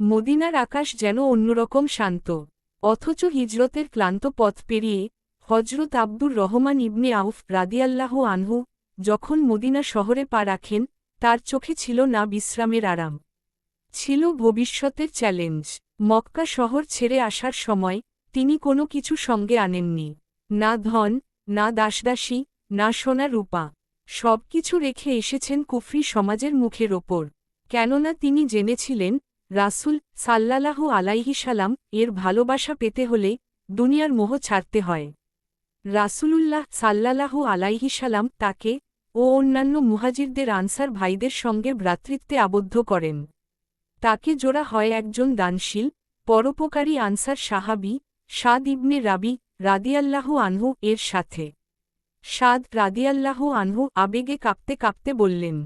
মদিনার আকাশ যেন অন্যরকম শান্ত। অথচ হিজরতের ক্লান্ত পথ পেরিয়ে হজরত আব্দুর রহমান ইবনে আউফ রাদিয়াল্লাহ আনহু যখন মদিনা শহরে পা রাখেন, তার চোখে ছিল না বিশ্রামের আরাম। ছিল ভবিষ্যতের চ্যালেঞ্জ। মক্কা শহর ছেড়ে আসার সময় তিনি কোনো কিছু সঙ্গে আনেননি। না ধন, না দাসদাসী, না সোনা রূপা। সব কিছু রেখে এসেছেন কুফরি সমাজের মুখের ওপর। কেননা তিনি জেনেছিলেন রাসুল সাল্লালাহু আলাইহি সালাম এর ভালোবাসা পেতে হলে দুনিয়ার মোহ ছাড়তে হয়। রাসূলুল্লাহ সাল্লালাহু আলাইহি সালাম তাকে ও অন্যান্য মুহাজিরদের আনসার ভাইদের সঙ্গে ভ্রাতৃত্বে আবদ্ধ করেন। তাকে জোড়া হয় একজন দানশীল, পরোপকারী আনসার সাহাবি সাদ ইবনে রাবি রাদিয়াল্লাহু আনহু এর সাথে। সাদ রাদিয়াল্লাহু আনহু আবেগে কাঁপতে কাঁপতে বললেন,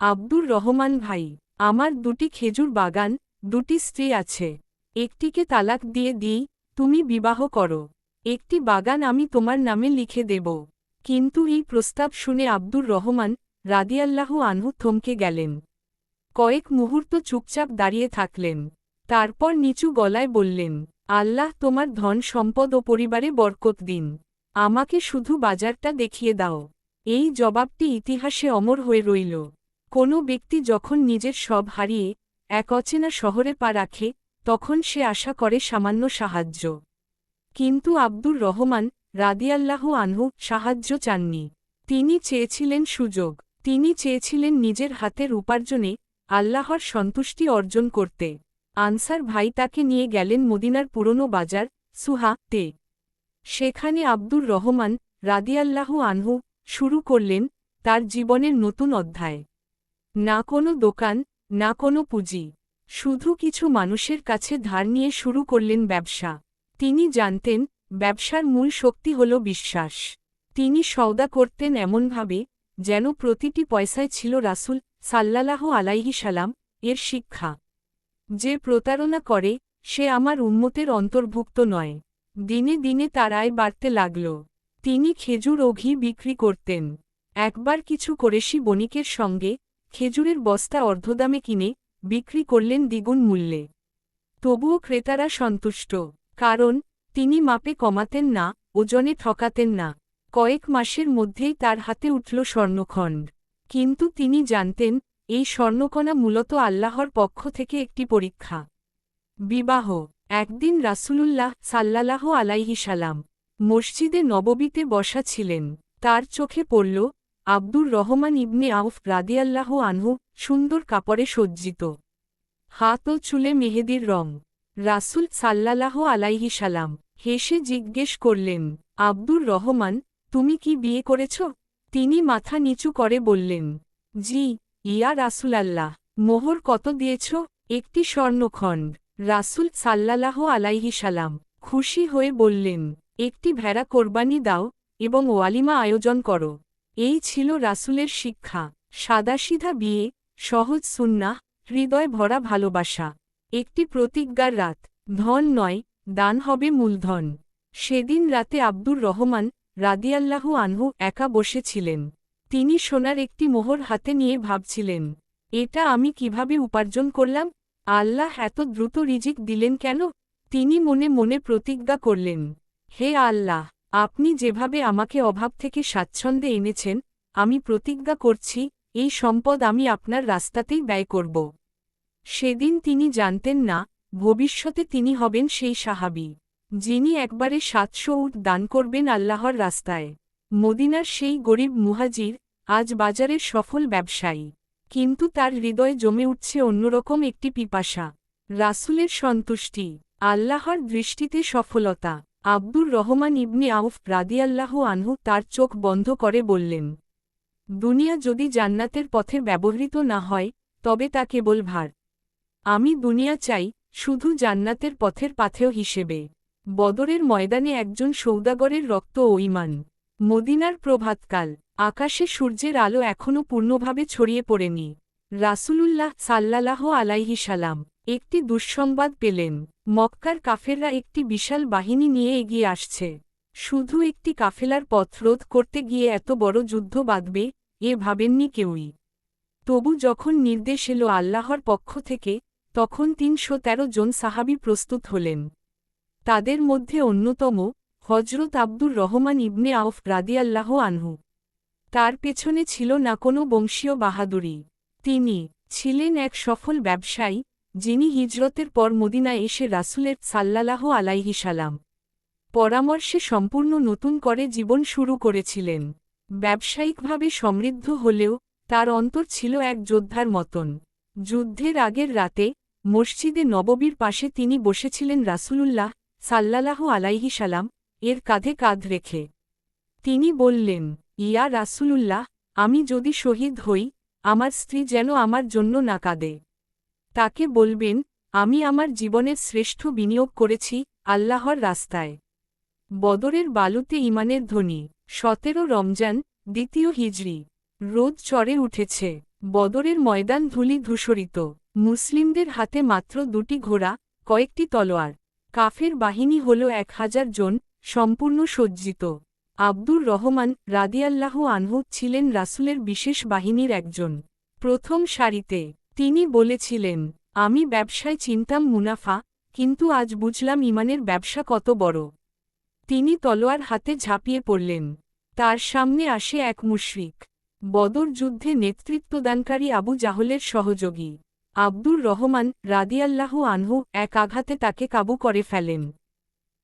আব্দুর রহমান ভাই, আমার দুটি খেজুর বাগান দুটি স্ত্রী আছে। একটিকে তালাক দিয়ে দিই, তুমি বিবাহ করো। একটি বাগান আমি তোমার নামে লিখে দেব। কিন্তু এই প্রস্তাব শুনে আব্দুর রহমান রাদিয়াল্লাহু আনহু থমকে গেলেন। কয়েক মুহূর্ত চুপচাপ দাঁড়িয়ে থাকলেন। তারপর নিচু গলায় বললেন, আল্লাহ তোমার ধন, সম্পদ ও পরিবারে বরকত দিন। আমাকে শুধু বাজারটা দেখিয়ে দাও। এই জবাবটি ইতিহাসে অমর হয়ে রইল। কোনো ব্যক্তি যখন নিজের সব হারিয়ে এক অচেনা শহরে পা রাখে, তখন সে আশা করে সামান্য সাহায্য। কিন্তু আব্দুর রহমান রাদিয়াল্লাহু আনহু সাহায্য চাননি। তিনি চেয়েছিলেন সুযোগ, তিনি চেয়েছিলেন নিজের হাতের উপার্জনে আল্লাহর সন্তুষ্টি অর্জন করতে। আনসার ভাই তাকে নিয়ে গেলেন মদিনার পুরনো বাজার, সুহা, তে। সেখানে আব্দুর রহমান রাদিয়াল্লাহু আনহু শুরু করলেন তার জীবনের নতুন অধ্যায়। না কোনো দোকান না কোনো পুঁজি। শুধু কিছু মানুষের কাছে ধার নিয়ে শুরু করলেন ব্যবসা। তিনি জানতেন, ব্যবসার মূল শক্তি হল বিশ্বাস। তিনি সওদা করতেন এমনভাবে, যেন প্রতিটি পয়সায় ছিল রাসুল সাল্লালাহ আলাইহি সালাম এর শিক্ষা। যে প্রতারণা করে, সে আমার উন্মতের অন্তর্ভুক্ত নয়। দিনে দিনে তার আয় বাড়তে লাগল। তিনি খেজুর ও ঘি বিক্রি করতেন। একবার কিছু করেশি বণিকের সঙ্গে খেজুরের বস্তা অর্ধদামে কিনে বিক্রি করলেন দ্বিগুণ মূল্যে। তবুও ক্রেতারা সন্তুষ্ট, কারণ তিনি মাপে কমাতেন না ওজনে ঠকাতেন না। কয়েক মাসের মধ্যেই তার হাতে উঠল স্বর্ণখণ্ড। কিন্তু তিনি জানতেন, এই স্বর্ণকণা মূলত আল্লাহর পক্ষ থেকে একটি পরীক্ষা। বিবাহ, একদিন রাসূলুল্লাহ সাল্লালাহ আলাইহি সালাম মসজিদে নববীতে বসা ছিলেন। তার চোখে পড়ল আব্দুর রহমান ইবনে আউফ রাদিয়াল্লাহ আনহু সুন্দর কাপড়ে সজ্জিত। হাত ও চুলে মেহেদির রং। রাসুল সাল্লালাহ আলাইহি সালাম হেসে জিজ্ঞেস করলেন, আব্দুর রহমান, তুমি কি বিয়ে করেছ? তিনি মাথা নিচু করে বললেন, জি, ইয়া রাসুল আল্লাহ মোহর কত দিয়েছ? একটি স্বর্ণখণ্ড। রাসুল সাল্লালাহ আলাইহি সালাম খুশি হয়ে বললেন, একটি ভেড়া কোরবানি দাও এবং ওয়ালিমা আয়োজন করো। এই ছিল রাসুলের শিক্ষা। সাদাসিধা বিয়ে, সহজ সুন্নাহ, হৃদয় ভরা ভালোবাসা। একটি প্রতিজ্ঞার রাত। ধন নয়, দান হবে মূলধন। সেদিন রাতে আব্দুর রহমান রাদিয়াল্লাহু আনহু একা বসেছিলেন। তিনি সোনার একটি মোহর হাতে নিয়ে ভাবছিলেন, এটা আমি কীভাবে উপার্জন করলাম? আল্লাহ এত দ্রুত রিজিক দিলেন কেন? তিনি মনে মনে প্রতিজ্ঞা করলেন, হে আল্লাহ আপনি যেভাবে আমাকে অভাব থেকে স্বাচ্ছন্দ্যে এনেছেন, আমি প্রতিজ্ঞা করছি, এই সম্পদ আমি আপনার রাস্তাতেই ব্যয় করব। সেদিন তিনি জানতেন না, ভবিষ্যতে তিনি হবেন সেই সাহাবি, যিনি একবারে সাতশো উট দান করবেন আল্লাহর রাস্তায়। মদিনার সেই গরিব মুহাজির আজ বাজারের সফল ব্যবসায়ী, কিন্তু তার হৃদয়ে জমে উঠছে অন্যরকম একটি পিপাসা। রাসুলের সন্তুষ্টি, আল্লাহর দৃষ্টিতে সফলতা। আব্দুর রহমান ইবনে আউফ রাদিয়াল্লাহ আনহু তার চোখ বন্ধ করে বললেন, দুনিয়া যদি জান্নাতের পথে ব্যবহৃত না হয়, তবে তা কেবল ভার। আমি দুনিয়া চাই শুধু জান্নাতের পথের পাথেও হিসেবে। বদরের ময়দানে একজন সৌদাগরের রক্ত ও ইমান মদিনার প্রভাতকাল। আকাশে সূর্যের আলো এখনও পূর্ণভাবে ছড়িয়ে পড়েনি। রাসূলুল্লাহ সাল্লালাহ আলাইহি সালাম। একটি দুঃসংবাদ পেলেন, মক্কার কাফেররা একটি বিশাল বাহিনী নিয়ে এগিয়ে আসছে। শুধু একটি কাফেলার পথ রোধ করতে গিয়ে এত বড় যুদ্ধ বাঁধবে, এ ভাবেননি কেউই। তবু যখন নির্দেশ এলো আল্লাহর পক্ষ থেকে, তখন তিনশো তেরো জন সাহাবি প্রস্তুত হলেন। তাদের মধ্যে অন্যতম হজরত আব্দুর রহমান ইবনে আউফ রাদিয়াল্লাহ আনহু। তার পেছনে ছিল না কোনো বংশীয় বাহাদুরি। তিনি ছিলেন এক সফল ব্যবসায়ী যিনি হিজরতের পর মদিনা এসে রাসুলের সাল্লালাহ আলাইহি সালাম পরামর্শে সম্পূর্ণ নতুন করে জীবন শুরু করেছিলেন। ব্যবসায়িকভাবে সমৃদ্ধ হলেও তার অন্তর ছিল এক যোদ্ধার মতন। যুদ্ধের আগের রাতে মসজিদে নববীর পাশে তিনি বসেছিলেন রাসূলুল্লাহ সাল্লালাহ আলাইহি সালাম এর কাঁধে কাঁধ রেখে। তিনি বললেন, ইয়া রাসূলুল্লাহ, আমি যদি শহীদ হই, আমার স্ত্রী যেন আমার জন্য না কাঁদে। তাকে বলবেন, আমি আমার জীবনের শ্রেষ্ঠ বিনিয়োগ করেছি আল্লাহর রাস্তায়। বদরের বালুতে ইমানের ধ্বনি। সতেরো রমজান, দ্বিতীয় হিজরি। রোদ চড়ে উঠেছে। বদরের ময়দান ধুলি ধূসরিত। মুসলিমদের হাতে মাত্র দুটি ঘোড়া, কয়েকটি তলোয়ার। কাফের বাহিনী হল এক হাজার জন, সম্পূর্ণ সজ্জিত। আব্দুর রহমান রাদিয়াল্লাহু আনহু ছিলেন রাসুলের বিশেষ বাহিনীর একজন। প্রথম সারিতে তিনি বলেছিলেন, আমি ব্যবসায় চিনতাম মুনাফা, কিন্তু আজ বুঝলাম ইমানের ব্যবসা কত বড়। তিনি তলোয়ার হাতে ঝাঁপিয়ে পড়লেন। তার সামনে আসে এক মুশরিক। বদর যুদ্ধে নেতৃত্বদানকারী আবু জাহলের সহযোগী। আব্দুর রহমান রাদিয়াল্লাহু আনহু এক আঘাতে তাকে কাবু করে ফেলেন।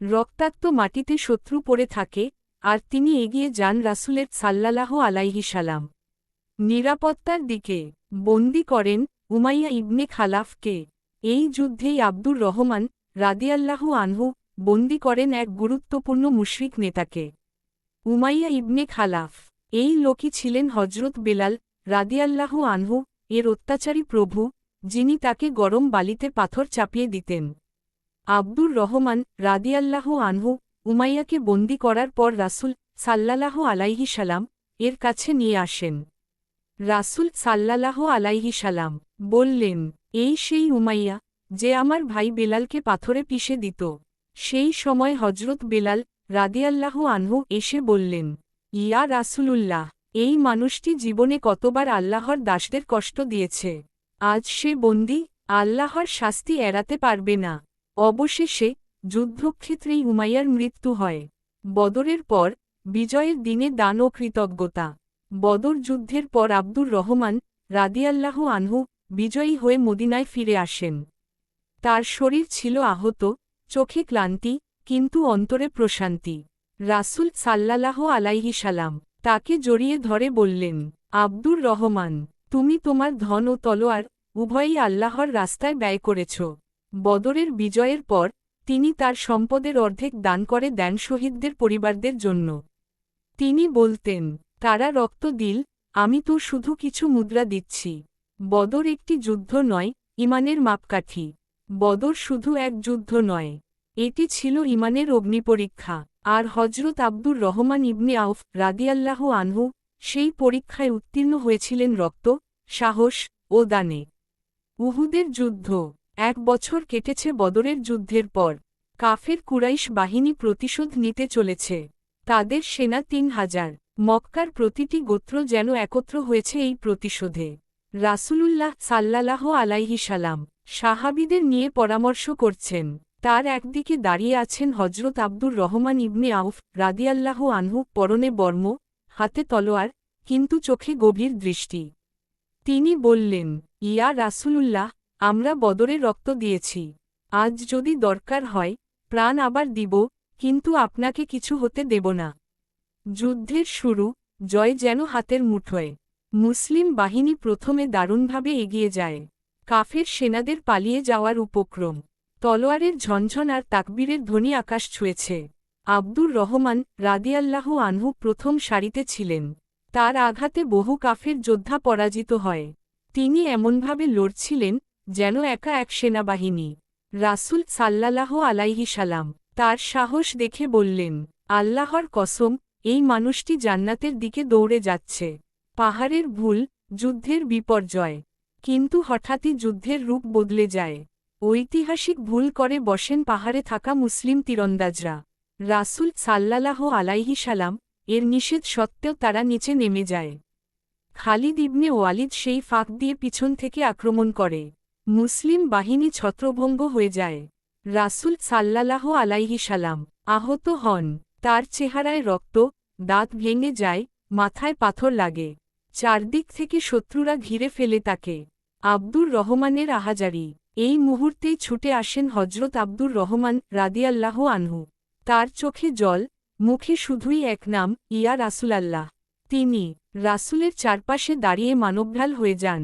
রক্তাক্ত মাটিতে শত্রু পড়ে থাকে, আর তিনি এগিয়ে যান রাসুলের সাল্লালাহ আলাইহি সালাম। নিরাপত্তার দিকে বন্দি করেন উমাইয়া ইবনে খালাফকে। এই যুদ্ধেই আব্দুর রহমান রাদিয়াল্লাহু আনহু বন্দি করেন এক গুরুত্বপূর্ণ মুশরিক নেতাকে। উমাইয়া ইবনে খালাফ, এই লোকই ছিলেন হজরত বেলাল রাদিয়াল্লাহু আনহু এর অত্যাচারী প্রভু, যিনি তাকে গরম বালিতে পাথর চাপিয়ে দিতেন। আব্দুর রহমান রাদিয়াল্লাহু আনহু উমাইয়াকে বন্দি করার পর রাসুল সাল্লালাহ আলাইহি সালাম এর কাছে নিয়ে আসেন। রাসুল সাল্লালাহ আলাইহি সালাম বললেন, এই সেই উমাইয়া, যে আমার ভাই বেলালকে পাথরে পিষে দিত। সেই সময় হজরত বেলাল রাদিয়াল্লাহু আনহু এসে বললেন, ইয়া রাসুলুল্লাহ, এই মানুষটি জীবনে কতবার আল্লাহর দাসদের কষ্ট দিয়েছে। আজ সে বন্দি, আল্লাহর শাস্তি এড়াতে পারবে না। অবশেষে যুদ্ধক্ষেত্রেই উমাইয়ার মৃত্যু হয়। বদরের পর বিজয়ের দিনে দান ও কৃতজ্ঞতা। বদর যুদ্ধের পর আব্দুর রহমান রাদিয়াল্লাহ আনহু বিজয়ী হয়ে মদিনায় ফিরে আসেন। তার শরীর ছিল আহত, চোখে ক্লান্তি, কিন্তু অন্তরে প্রশান্তি। রাসুল সাল্লালাহ আলাইহি সালাম তাকে জড়িয়ে ধরে বললেন, আব্দুর রহমান, তুমি তোমার ধন ও তলোয়ার উভয়ই আল্লাহর রাস্তায় ব্যয় করেছ। বদরের বিজয়ের পর তিনি তার সম্পদের অর্ধেক দান করে দেন শহীদদের পরিবারদের জন্য। তিনি বলতেন, তারা রক্ত দিল, আমি তো শুধু কিছু মুদ্রা দিচ্ছি। বদর একটি যুদ্ধ নয়, ইমানের মাপকাঠি। বদর শুধু এক যুদ্ধ নয়, এটি ছিল ইমানের অগ্নিপরীক্ষা। আর হজরত আব্দুর রহমান ইবনে আউফ রাদিয়াল্লাহু আনহু সেই পরীক্ষায় উত্তীর্ণ হয়েছিলেন রক্ত, সাহস ও দানে। উহুদের যুদ্ধ, এক বছর কেটেছে বদরের যুদ্ধের পর। কাফের কুরাইশ বাহিনী প্রতিশোধ নিতে চলেছে। তাদের সেনা তিন হাজার। মক্কার প্রতিটি গোত্র যেন একত্র হয়েছে এই প্রতিশোধে। রাসূলুল্লাহ সাল্লালাহ আলাইহি সালাম সাহাবিদের নিয়ে পরামর্শ করছেন। তার একদিকে দাঁড়িয়ে আছেন হজরত আব্দুর রহমান ইবনে আউফ রাদিয়াল্লাহ আনহু পরনে বর্ম, হাতে তলোয়ার, কিন্তু চোখে গভীর দৃষ্টি। তিনি বললেন, ইয়া রাসূলুল্লাহ, আমরা বদরে রক্ত দিয়েছি। আজ যদি দরকার হয়, প্রাণ আবার দিব, কিন্তু আপনাকে কিছু হতে দেব না। যুদ্ধের শুরু, জয় যেন হাতের মুঠোয়। মুসলিম বাহিনী প্রথমে দারুণভাবে এগিয়ে যায়। কাফের সেনাদের পালিয়ে যাওয়ার উপক্রম। তলোয়ারের ঝনঝন আর তাকবীরের ধ্বনি আকাশ ছুঁয়েছে। আব্দুর রহমান রাদিয়াল্লাহ আনহু প্রথম সারিতে ছিলেন। তার আঘাতে বহু কাফের যোদ্ধা পরাজিত হয়। তিনি এমনভাবে লড়ছিলেন, যেন একা এক সেনাবাহিনী। রাসুল সাল্লালাহ আলাইহি সালাম তার সাহস দেখে বললেন, আল্লাহর কসম, এই মানুষটি জান্নাতের দিকে দৌড়ে যাচ্ছে। পাহাড়ের ভুল, যুদ্ধের বিপর্যয়। কিন্তু হঠাৎই যুদ্ধের রূপ বদলে যায়। ঐতিহাসিক ভুল করে বসেন পাহাড়ে থাকা মুসলিম তীরন্দাজরা। রাসুল সাল্লালাহ আলাইহি সালাম, এর নিষেধ সত্ত্বেও তারা নিচে নেমে যায়। খালিদ ইবনে ওয়ালিদ সেই ফাঁক দিয়ে পিছন থেকে আক্রমণ করে। মুসলিম বাহিনী ছত্রভঙ্গ হয়ে যায়। রাসুল সাল্লালাহ আলাইহি সালাম আহত হন। তার চেহারায় রক্ত, দাঁত ভেঙে যায়, মাথায় পাথর লাগে। চারদিক থেকে শত্রুরা ঘিরে ফেলে তাকে। আব্দুর রহমানের আহাজারি। এই মুহূর্তেই ছুটে আসেন হজরত আব্দুর রহমান রাদিয়াল্লাহ আনহু। তার চোখে জল, মুখে শুধুই এক নাম, ইয়া রাসুলাল্লাহ। তিনি রাসুলের চারপাশে দাঁড়িয়ে মানবঢাল হয়ে যান।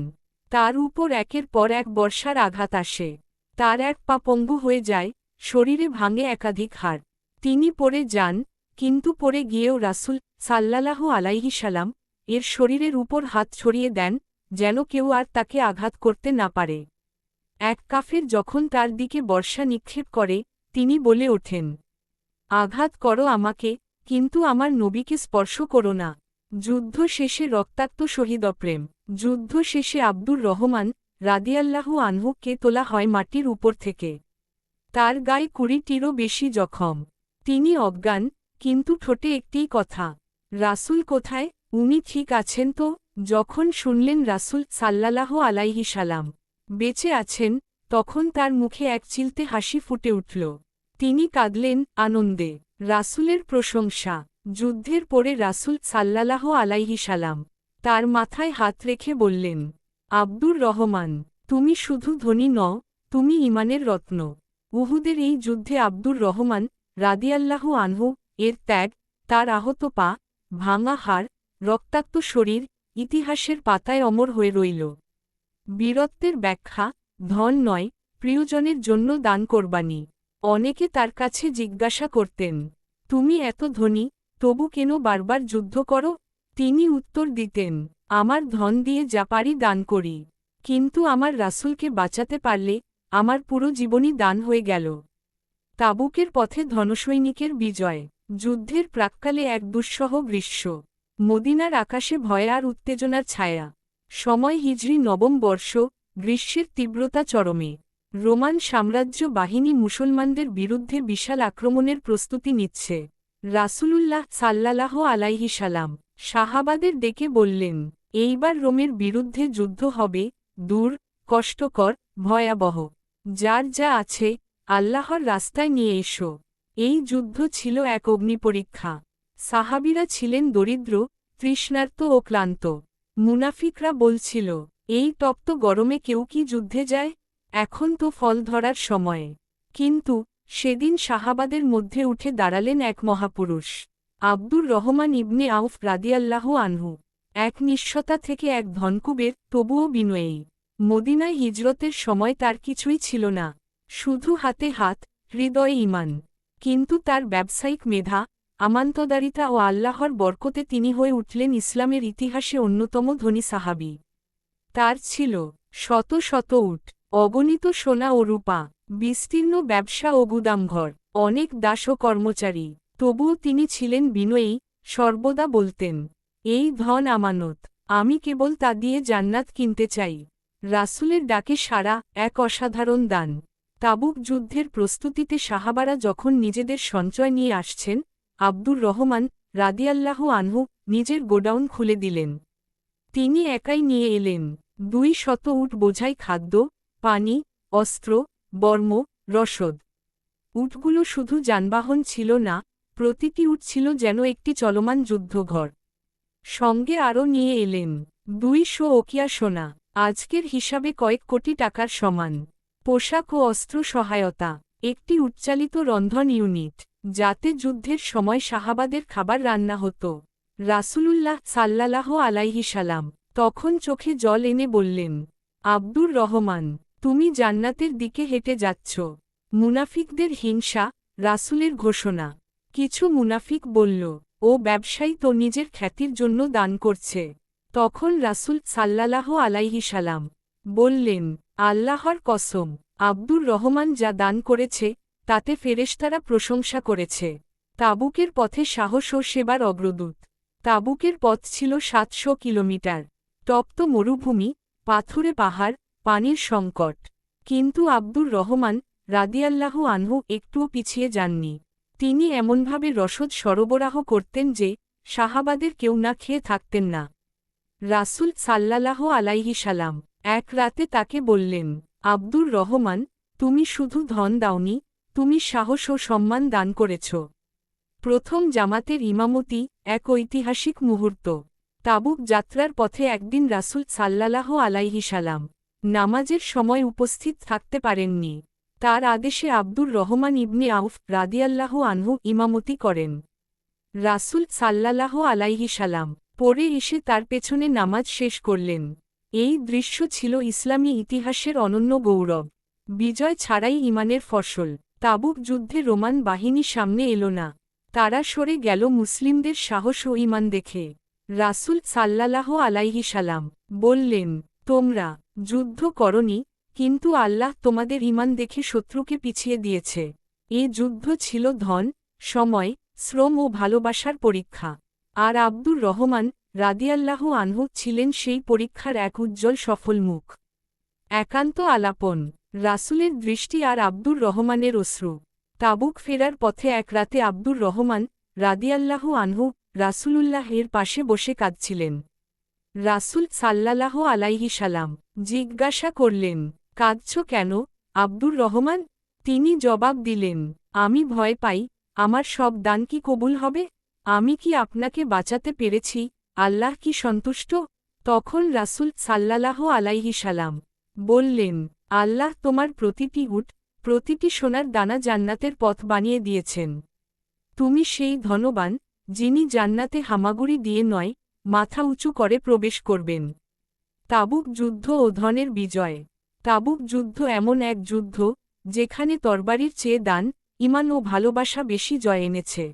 তার উপর একের পর এক বর্ষার আঘাত আসে। তার এক পা পঙ্গু হয়ে যায়, শরীরে ভাঙে একাধিক হাড়। তিনি পড়ে যান, কিন্তু পড়ে গিয়েও রাসুল সাল্লালাহ আলাইহি সালাম এর শরীরের উপর হাত ছড়িয়ে দেন, যেন কেউ আর তাকে আঘাত করতে না পারে। এক কাফের যখন তার দিকে বর্ষা নিক্ষেপ করে, তিনি বলে ওঠেন, আঘাত করো আমাকে, কিন্তু আমার নবীকে স্পর্শ করো না। যুদ্ধ শেষে রক্তাক্ত শহীদ অপ্রেম। যুদ্ধ শেষে আব্দুর রহমান রাদিয়াল্লাহু আনহুকে তোলা হয় মাটির উপর থেকে। তার গায়ে কুড়িটিরও বেশি জখম। তিনি অজ্ঞান, কিন্তু ঠোঁটে একটিই কথা, রাসুল কোথায়? উনি ঠিক আছেন তো? যখন শুনলেন রাসুল সাল্লাহ আলাইহি সালাম বেঁচে আছেন, তখন তার মুখে এক চিলতে হাসি ফুটে উঠল। তিনি কাঁদলেন আনন্দে। রাসুলের প্রশংসা। যুদ্ধের পরে রাসুল সাল্লাহ আলাইহি সালাম তার মাথায় হাত রেখে বললেন, আব্দুর রহমান, তুমি শুধু ধনী ন তুমি ইমানের রত্ন। উহুদের এই যুদ্ধে আব্দুর রহমান রাদিয়াল্লাহু আনহু, এর ত্যাগ, তার আহত পা, ভাঙা হাড় রক্তাক্ত শরীর ইতিহাসের পাতায় অমর হয়ে রইল। বীরত্বের ব্যাখ্যা, ধন নয়, প্রিয়জনের জন্য দান করবানি। অনেকে তার কাছে জিজ্ঞাসা করতেন, তুমি এত ধনী, তবু কেন বারবার যুদ্ধ করো? তিনি উত্তর দিতেন, আমার ধন দিয়ে যা পারি দান করি। কিন্তু আমার রাসুলকে বাঁচাতে পারলে আমার পুরো জীবনই দান হয়ে গেল। তাবুকের পথে ধনসৈনিকের বিজয়, যুদ্ধের প্রাক্কালে এক দুঃসহ গ্রীষ্ম মদিনার আকাশে ভয় আর উত্তেজনার ছায়া। সময় হিজরি নবম বর্ষ, গ্রীষ্মের তীব্রতা চরমে। রোমান সাম্রাজ্য বাহিনী মুসলমানদের বিরুদ্ধে বিশাল আক্রমণের প্রস্তুতি নিচ্ছে। রাসূলুল্লাহ সাল্লালাহ আলাইহি সালাম শাহাবাদের ডেকে বললেন, এইবার রোমের বিরুদ্ধে যুদ্ধ হবে, দূর, কষ্টকর, ভয়াবহ। যার যা আছে, আল্লাহর রাস্তায় নিয়ে এসো। এই যুদ্ধ ছিল এক অগ্নিপরীক্ষা। সাহাবিরা ছিলেন দরিদ্র, তৃষ্ণার্ত ও ক্লান্ত। মুনাফিকরা বলছিল, এই তপ্ত গরমে কেউ কি যুদ্ধে যায়? এখন তো ফল ধরার সময়ে। কিন্তু সেদিন শাহাবাদের মধ্যে উঠে দাঁড়ালেন এক মহাপুরুষ, আব্দুর রহমান ইবনে আউফ রাদিয়াল্লাহু আনহু। এক নিঃস্বতা থেকে এক ধনকুবের, তবুও বিনয়ী। মদিনায় হিজরতের সময় তার কিছুই ছিল না। শুধু হাতে হাত, হৃদয়ে ইমান কিন্তু তার ব্যবসায়িক মেধা আমান্তদারিতা ও আল্লাহর বরকতে তিনি হয়ে উঠলেন ইসলামের ইতিহাসে অন্যতম ধনী সাহাবি। তার ছিল শত শত উট, অগণিত সোনা ও রূপা, বিস্তীর্ণ ব্যবসা ও গুদামঘর, অনেক দাস ও কর্মচারী তবুও তিনি ছিলেন বিনয়ী, সর্বদা বলতেন, এই ধন আমানত, আমি কেবল তা দিয়ে জান্নাত কিনতে চাই। রাসুলের ডাকে সারা এক অসাধারণ দান। তাবুক যুদ্ধের প্রস্তুতিতে সাহাবারা যখন নিজেদের সঞ্চয় নিয়ে আসছেন আব্দুর রহমান রাদিয়াল্লাহ আনহু নিজের গোডাউন খুলে দিলেন। তিনি একাই নিয়ে এলেন। দুই শত উট বোঝাই খাদ্য, পানি, অস্ত্র, বর্ম, রসদ। উটগুলো শুধু যানবাহন ছিল না, প্রতিটি উট ছিল যেন একটি চলমান যুদ্ধঘর। সঙ্গে আরও নিয়ে এলেন, দুইশো ওকিয়া সোনা, আজকের হিসাবে কয়েক কোটি টাকার সমান। পোশাক ও অস্ত্র সহায়তা, একটি উচ্চালিত রন্ধন ইউনিট। যাতে যুদ্ধের সময় শাহাবাদের খাবার রান্না হতো। রাসূলুল্লাহ সাল্লাহ সালাম তখন চোখে জল এনে বললেন, আব্দুর রহমান, তুমি জান্নাতের দিকে হেঁটে যাচ্ছ। মুনাফিকদের হিংসা, রাসুলের ঘোষণা। কিছু মুনাফিক বলল, ও ব্যবসায়ী তো নিজের খ্যাতির জন্য দান করছে। তখন রাসুল সাল্লাহ সালাম বললেন, আল্লাহর কসম, আব্দুর রহমান যা দান করেছে তাতে ফেরেশতারা প্রশংসা করেছে। তাবুকের পথে সাহস ও সেবার অগ্রদূত। তাবুকের পথ ছিল সাতশো কিলোমিটার। তপ্ত মরুভূমি, পাথুরে পাহাড়, পানির সংকট। কিন্তু আব্দুর রহমান রাদিয়াল্লাহু আনহু একটুও পিছিয়ে যাননি। তিনি এমনভাবে রসদ সরবরাহ করতেন যে শাহাবাদের কেউ না খেয়ে থাকতেন না। রাসুল সাল্লালাহ আলাইহি সালাম এক রাতে তাকে বললেন, আব্দুর রহমান, তুমি শুধু ধন দাওনি তুমি সাহস ও সম্মান দান করেছ। প্রথম জামাতের ইমামতি এক ঐতিহাসিক মুহূর্ত। তাবুক যাত্রার পথে একদিন রাসুল আলাইহি সালাম নামাজের সময় উপস্থিত থাকতে পারেননি। তার আদেশে আব্দুর রহমান ইবনে আউফ রাদিয়াল্লাহ আনহু ইমামতি করেন। রাসুল সাল্লাহ আলাইহি সালাম পরে এসে তার পেছনে নামাজ শেষ করলেন। এই দৃশ্য ছিল ইসলামী ইতিহাসের অনন্য গৌরব। বিজয় ছাড়াই ইমানের ফসল। তাবুক যুদ্ধে রোমান বাহিনী সামনে এলো না। তারা সরে গেল মুসলিমদের সাহস ও ইমান দেখে। রাসুল সাল্লালাহ আলাইহি সালাম বললেন, তোমরা যুদ্ধ করনি, কিন্তু আল্লাহ তোমাদের ইমান দেখে শত্রুকে পিছিয়ে দিয়েছে। এ যুদ্ধ ছিল ধন, সময়, শ্রম ও ভালোবাসার পরীক্ষা। আর আব্দুর রহমান রাদিয়াল্লাহ আনহু ছিলেন সেই পরীক্ষার এক উজ্জ্বল সফল মুখ একান্ত আলাপন রাসুলের দৃষ্টি আর আব্দুর রহমানের অশ্রু। তাবুক ফেরার পথে এক রাতে আব্দুর রহমান রাদিয়াল্লাহ আনহু রাসুলুল্লাহ এর পাশে বসে কাঁদছিলেন। রাসুল সাল্লাল্লাহ আলাইহি সালাম জিজ্ঞাসা করলেন, কাঁদছ কেন? আব্দুর রহমান, তিনি জবাব দিলেন, আমি ভয় পাই, আমার সব দান কি কবুল হবে? আমি কি আপনাকে বাঁচাতে পেরেছি? আল্লাহ কি সন্তুষ্ট? তখন রাসুল সাল্লাল্লাহ আলাইহি সালাম বললেন আল্লাহ তোমার প্রতিটি উট, প্রতিটি সোনার দানা জান্নাতের পথ বানিয়ে দিয়েছেন। তুমি সেই ধনবান, যিনি জান্নাতে হামাগুড়ি দিয়ে নয়, মাথা উঁচু করে প্রবেশ করবেন। তাবুক যুদ্ধ ও ধনের বিজয়। তাবুক যুদ্ধ এমন এক যুদ্ধ, যেখানে তরবারির চেয়ে দান ইমান ও ভালোবাসা বেশি জয় এনেছে।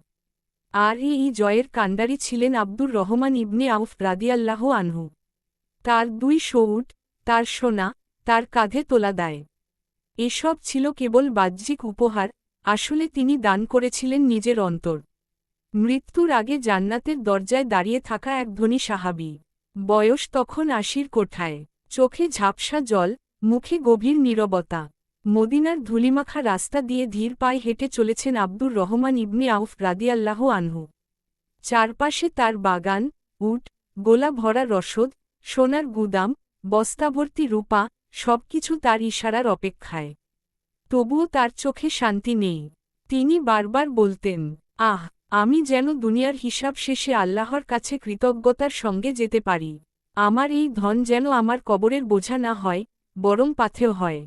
আর এই জয়ের কাণ্ডারি ছিলেন আব্দুর রহমান ইবনে আউফ রাদিয়াল্লাহ আনহু। তার দুই সৌট তার সোনা তার কাঁধে তোলা দেয়। এসব ছিল কেবল বাহ্যিক উপহার, আসলে তিনি দান করেছিলেন নিজের অন্তর। মৃত্যুর আগে জান্নাতের দরজায় দাঁড়িয়ে থাকা এক ধনী সাহাবি। বয়স তখন আশির কোঠায়। চোখে ঝাপসা জল, মুখে গভীর নীরবতা। মদিনার ধুলিমাখা রাস্তা দিয়ে ধীর পায়ে হেঁটে চলেছেন আব্দুর রহমান ইবনে আউফ রাদিয়াল্লাহ আনহু। চারপাশে তার বাগান, উট গোলা ভরা রসদ, সোনার গুদাম, বস্তাভর্তি রূপা সবকিছু তার ইশারার অপেক্ষায়। তবুও তার চোখে শান্তি নেই। তিনি বারবার বলতেন, আহ, আমি যেন দুনিয়ার হিসাব শেষে আল্লাহর কাছে কৃতজ্ঞতার সঙ্গে যেতে পারি। আমার এই ধন যেন আমার কবরের বোঝা না হয়, বরং পাথেও হয়।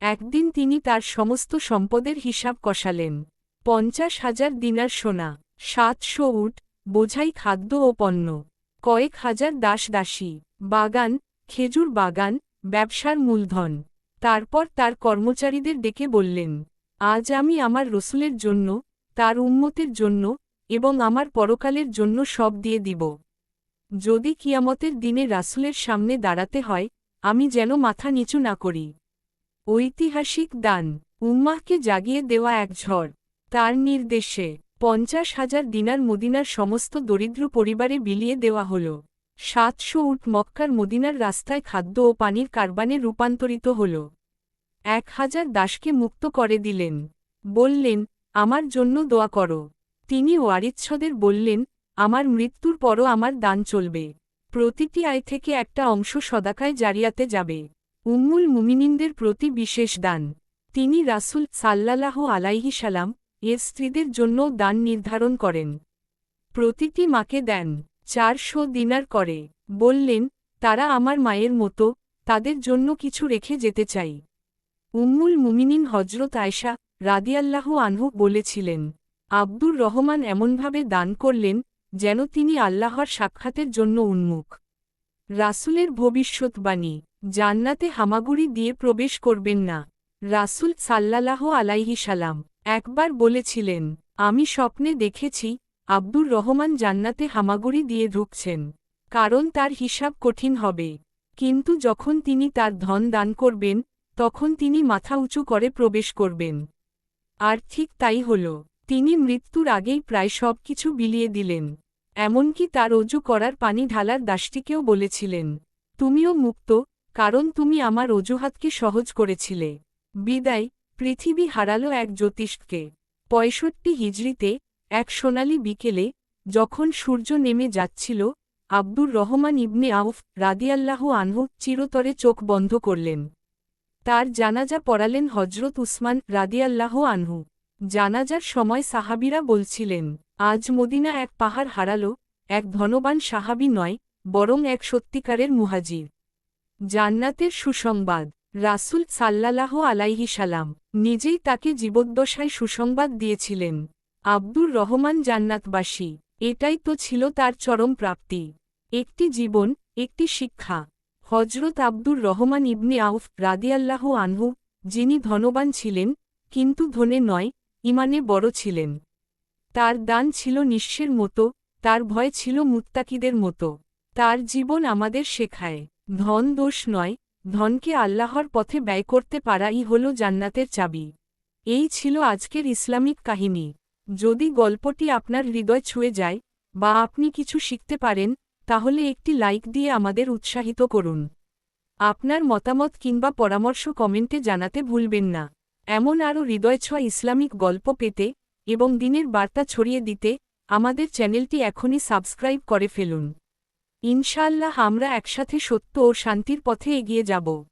একদিন তিনি তার সমস্ত সম্পদের হিসাব কষালেন। পঞ্চাশ হাজার দিনার সোনা, সাতশো উট, বোঝাই খাদ্য ও পণ্য, কয়েক হাজার দাস দাসী, বাগান, খেজুর বাগান ব্যবসার মূলধন। তারপর তার কর্মচারীদের ডেকে বললেন, আজ আমি আমার রসুলের জন্য, তার উন্মতের জন্য এবং আমার পরকালের জন্য সব দিয়ে দিব। যদি কিয়ামতের দিনে রাসুলের সামনে দাঁড়াতে হয়, আমি যেন মাথা নিচু না করি। ঐতিহাসিক দান, উম্মাহকে জাগিয়ে দেওয়া এক ঝড়। তার নির্দেশে পঞ্চাশ হাজার দিনার মদিনার সমস্ত দরিদ্র পরিবারে বিলিয়ে দেওয়া হল। সাতশো উট মক্কার মদিনার রাস্তায় খাদ্য ও পানির কারবানে রূপান্তরিত হল। এক হাজার দাসকে মুক্ত করে দিলেন। বললেন, আমার জন্য দোয়া করো। তিনি ওয়ারিচ্ছদের বললেন, আমার মৃত্যুর পরও আমার দান চলবে। প্রতিটি আয় থেকে একটা অংশ সদাকায় জারিয়াতে যাবে। উম্মুল মুমিনিনদের প্রতি বিশেষ দান। তিনি রাসুল সাল্লাহ আলাইহি সালাম, এর স্ত্রীদের জন্য দান নির্ধারণ করেন। প্রতিটি মাকে দেন। চারশো দিনার করে। বললেন, তারা আমার মায়ের মতো, তাদের জন্য কিছু রেখে যেতে চাই। উম্মুল মুমিনিন হজরত আয়সা রাদিয়াল্লাহ আনহু বলেছিলেন, আব্দুর রহমান এমনভাবে দান করলেন, যেন তিনি আল্লাহর সাক্ষাতের জন্য উন্মুখ। রাসুলের ভবিষ্যৎবাণী, জান্নাতে হামাগুড়ি দিয়ে প্রবেশ করবেন না। রাসুল সাল্লালাহ আলাইহি সালাম একবার বলেছিলেন, আমি স্বপ্নে দেখেছি আব্দুর রহমান জান্নাতে হামাগুড়ি দিয়ে ঢুকছেন, কারণ তার হিসাব কঠিন হবে। কিন্তু যখন তিনি তার ধন দান করবেন, তখন তিনি মাথা উঁচু করে প্রবেশ করবেন। আর ঠিক তাই হল, তিনি মৃত্যুর আগেই প্রায় সব কিছু বিলিয়ে দিলেন। এমনকি তার অজু করার পানি ঢালার দাসটিকেও বলেছিলেন, তুমিও মুক্ত, কারণ তুমি আমার অজুহাতকে সহজ করেছিলে। বিদায়, পৃথিবী হারালো এক জ্যোতিষকে। পঁয়ষট্টি হিজড়িতে এক সোনালি বিকেলে, যখন সূর্য নেমে যাচ্ছিল, আব্দুর রহমান ইবনে আউফ রাদিয়াল্লাহ আনহু চিরতরে চোখ বন্ধ করলেন। তার জানাজা পড়ালেন হজরত উসমান রাদিয়াল্লাহ আনহু। জানাজার সময় সাহাবিরা বলছিলেন, আজ মদিনা এক পাহাড় হারালো, এক ধনবান সাহাবি নয়, বরং এক সত্যিকারের মুহাজির। জান্নাতের সুসংবাদ। রাসুল সাল্লাল্লাহ আলাইহি সালাম নিজেই তাকে জীবদ্দশায় সুসংবাদ দিয়েছিলেন। আব্দুর রহমান জান্নাতবাসী, এটাই তো ছিল তার চরম প্রাপ্তি। একটি জীবন, একটি শিক্ষা। হজরত আব্দুর রহমান ইবনে আউফ রাদিয়াল্লাহ আনহু, যিনি ধনবান ছিলেন, কিন্তু ধনে নয়, ইমানে বড় ছিলেন। তার দান ছিল নিঃস্বের মতো, তার ভয় ছিল মুত্তাকিদের মতো। তার জীবন আমাদের শেখায়, ধন দোষ নয়, ধনকে আল্লাহর পথে ব্যয় করতে পারাই হল জান্নাতের চাবি। এই ছিল আজকের ইসলামিক কাহিনী। যদি গল্পটি আপনার হৃদয় ছুঁয়ে যায় বা আপনি কিছু শিখতে পারেন, তাহলে একটি লাইক দিয়ে আমাদের উৎসাহিত করুন। আপনার মতামত কিংবা পরামর্শ কমেন্টে জানাতে ভুলবেন না। এমন আরও হৃদয়ছোঁয়া ইসলামিক গল্প পেতে এবং দিনের বার্তা ছড়িয়ে দিতে আমাদের চ্যানেলটি এখনই সাবস্ক্রাইব করে ফেলুন। ইনশাআল্লাহ আমরা একসাথে সত্য ও শান্তির পথে এগিয়ে যাব।